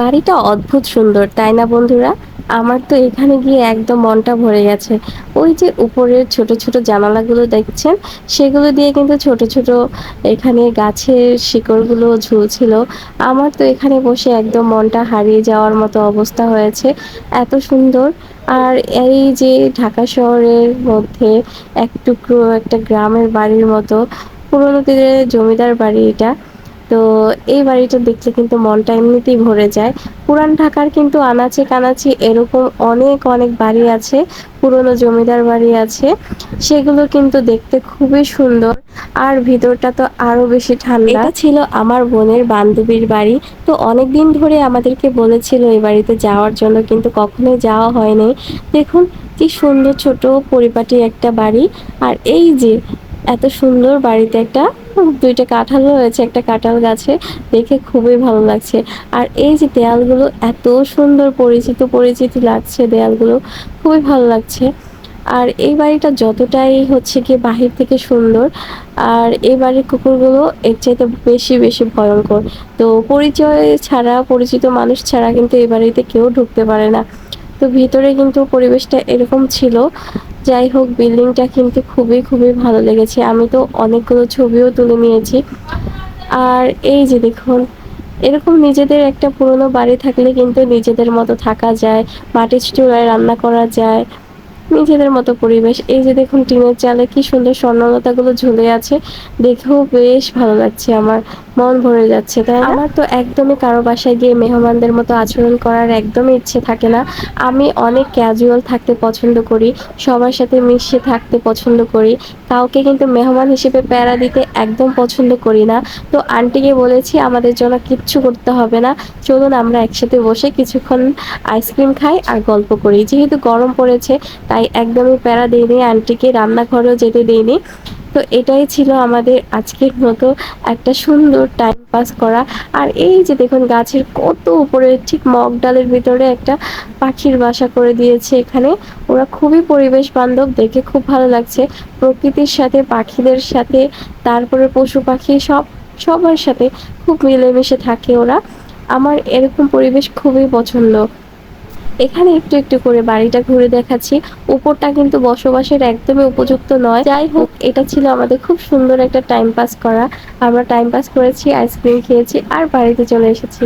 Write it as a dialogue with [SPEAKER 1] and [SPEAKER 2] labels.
[SPEAKER 1] বাড়িটা অদ্ভুত সুন্দর, তাই না বন্ধুরা? আমার তো এখানে গিয়ে একদম মনটা ভরে গেছে। ওই যে উপরের ছোট ছোট জানালাগুলো দেখছেন, সেগুলো দিয়ে কিন্তু ছোট ছোট এখানে গাছের শিকড়গুলো ঝুলছিল। আমার তো এখানে বসে একদম মনটা হারিয়ে যাওয়ার মতো অবস্থা হয়েছে, এত সুন্দর। আর এই যে ঢাকা শহরের মধ্যে এক টুকরো একটা গ্রামের বাড়ির মতো, পুরোনো দিনের জমিদার বাড়ি এটা। তো এই বাড়িটা দেখলে কিন্তু মনটা এমনিতেই ভরে যায়। পুরান ঢাকার কিন্তু আনাচে কানাচে এরকম অনেক অনেক বাড়ি আছে, পুরনো জমিদার বাড়ি আছে। সেগুলো কিন্তু দেখতে খুবই সুন্দর। আর ভিতরটা তো আরও বেশি ঠান্ডা। ছিল আমার বোনের বান্ধবীর বাড়ি। তো অনেক দিন ধরে আমাদেরকে বলেছিল এই বাড়িতে যাওয়ার জন্য, কিন্তু কখনোই যাওয়া হয়নি। দেখুন, কি সুন্দর ছোট পরিপাটি একটা বাড়ি। আর এই যে এত সুন্দর বাড়িতে একটা দুইটা কাঁঠাল রয়েছে, একটা কাঁঠাল গাছে। দেখে খুবই ভালো লাগছে। আর এই যে দেয়ালগুলো, এত সুন্দর পরিচিত, পরিচিতি লাগছে দেয়ালগুলো। খুবই ভালো লাগছে। আর এই বাড়িটা যতটাই হচ্ছে কি বাহির থেকে সুন্দর, আর এই বাড়ির কুকুরগুলো এর চাইতে বেশি বেশি ভয়ঙ্কর। তো পরিচয় ছাড়া, পরিচিত মানুষ ছাড়া কিন্তু এই বাড়িতে কেউ ঢুকতে পারে না। তো ভিতরে কিন্তু পরিবেশটা এরকম ছিল যাই হোক বিল্ডিংটা কিন্তু খুবই খুবই ভালো লেগেছে। আমি তো অনেকগুলো ছবিও তুলে নিয়েছি। আর এই যে দেখুন, এরকম নিজেদের একটা পুরনো বাড়ি থাকলে কিন্তু নিজেদের মতো থাকা যায়, মাটির চুলায় রান্না করা যায়, নিজেদের মতো পরিবেশ। এই যে দেখুন, টিনের চালে কি সুন্দর স্বর্ণলতাগুলো ঝুলে আছে, দেখেও বেশ ভালো লাগছে আমার। মন ভরে যাচ্ছে, তাই আমার তো একদমই কারও বাসায় গিয়ে মেহমানদের মতো আচরণ করার একদমই ইচ্ছে থাকে না। আমি অনেক ক্যাজুয়াল থাকতে পছন্দ করি, সবার সাথে মিশে থাকতে পছন্দ করি। কাউকে কিন্তু মেহমান হিসেবে প্যারা দিতে একদম পছন্দ করি না। তো আন্টিকে বলেছি, আমাদের জন্য কিচ্ছু করতে হবে না। চলুন আমরা একসাথে বসে কিছুক্ষণ আইসক্রিম খাই আর গল্প করি। যেহেতু গরম পড়েছে, তাই একদমই প্যারা দিইনি আন্টিকে রান্নাঘরেও যেতে দিইনি। তো এটাই ছিল আমাদের আজকের মতো একটা সুন্দর টাইম পাস করা। আর এই যে দেখুন, গাছের কত উপরে ঠিক মগ ডালের ভিতরে একটা পাখির বাসা করে দিয়েছে এখানে। ওরা খুবই পরিবেশ বান্ধব, দেখে খুব ভালো লাগছে। প্রকৃতির সাথে, পাখিদের সাথে, তারপরে পশু পাখি, সব, সবার সাথে খুব মিলেমিশে থাকে ওরা। আমার এরকম পরিবেশ খুবই পছন্দ। এখানে একটু একটু করে বাড়িটা ঘুরে দেখাচ্ছি। উপরটা কিন্তু বসবাসের একদমই উপযুক্ত নয়। যাই হোক, এটা ছিল আমাদের খুব সুন্দর একটা টাইম পাস করা। আমরা টাইম পাস করেছি আইসক্রিম খেয়েছি, আর বাড়িতে চলে এসেছি।